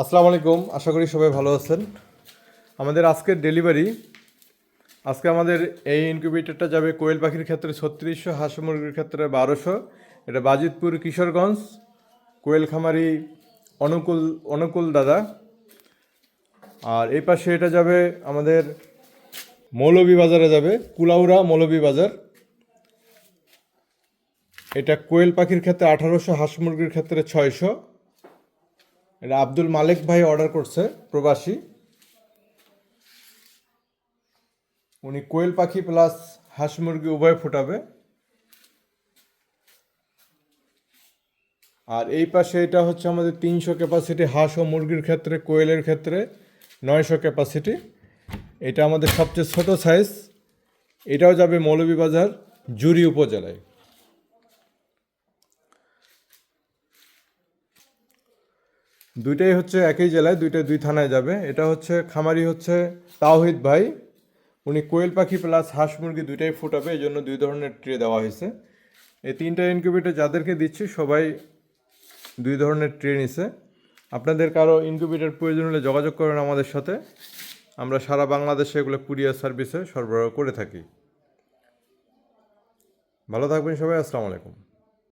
আসসালামু আলাইকুম, আশা করি সবাই ভালো আছেন। আমাদের আজকের ডেলিভারি আজকে আমাদের এই ইনকিউবেটরটা যাবে কোয়েল পাখির ক্ষেত্রে ছত্রিশশো, হাঁস মুরগির ক্ষেত্রে বারোশো। এটা বাজিতপুর, কিশোরগঞ্জ কোয়েল খামারি অনুকূল অনুকূল দাদা। আর এই পাশে এটা যাবে আমাদের মৌলবী বাজারে যাবে কুলাউরা কুলাউড়া মৌলভীবাজার এটা কোয়েল পাখির ক্ষেত্রে আঠারোশো, হাঁস মুরগির ক্ষেত্রে ছয়শো। এটা আব্দুল মালিক ভাই অর্ডার করছে, প্রবাসী। উনি কোয়েল পাখি প্লাস হাঁস মুরগি উভয় ফুটাবে। আর এই পাশে এটা হচ্ছে আমাদের তিনশো ক্যাপাসিটি হাঁস ও মুরগির ক্ষেত্রে, কোয়েলের ক্ষেত্রে নয়শো ক্যাপাসিটি এটা আমাদের সবচেয়ে ছোট সাইজ এটাও যাবে মৌলভীবাজার, জুরি উপজেলায়। দুইটাই হচ্ছে একই জেলায়, দুইটা দুই থানায় যাবে। এটা হচ্ছে খামারি হচ্ছে তাওহিদ ভাই। উনি কোয়েল পাখি প্লাস হাঁস মুরগি দুইটাই ফুটাবে এই জন্য দুই ধরনের ট্রে দেওয়া হয়েছে। এই তিনটা ইনকিউবেটর যাদেরকে দিচ্ছি, সবাই দুই ধরনের ট্রে নিছে। আপনাদের কারও ইনকিউবেটর প্রয়োজন হলে যোগাযোগ করেন আমাদের সাথে। আমরা সারা বাংলাদেশে এগুলো কুরিয়ার সার্ভিসে সরবরাহ করে থাকি। ভালো থাকবেন সবাই, আসসালামু আলাইকুম।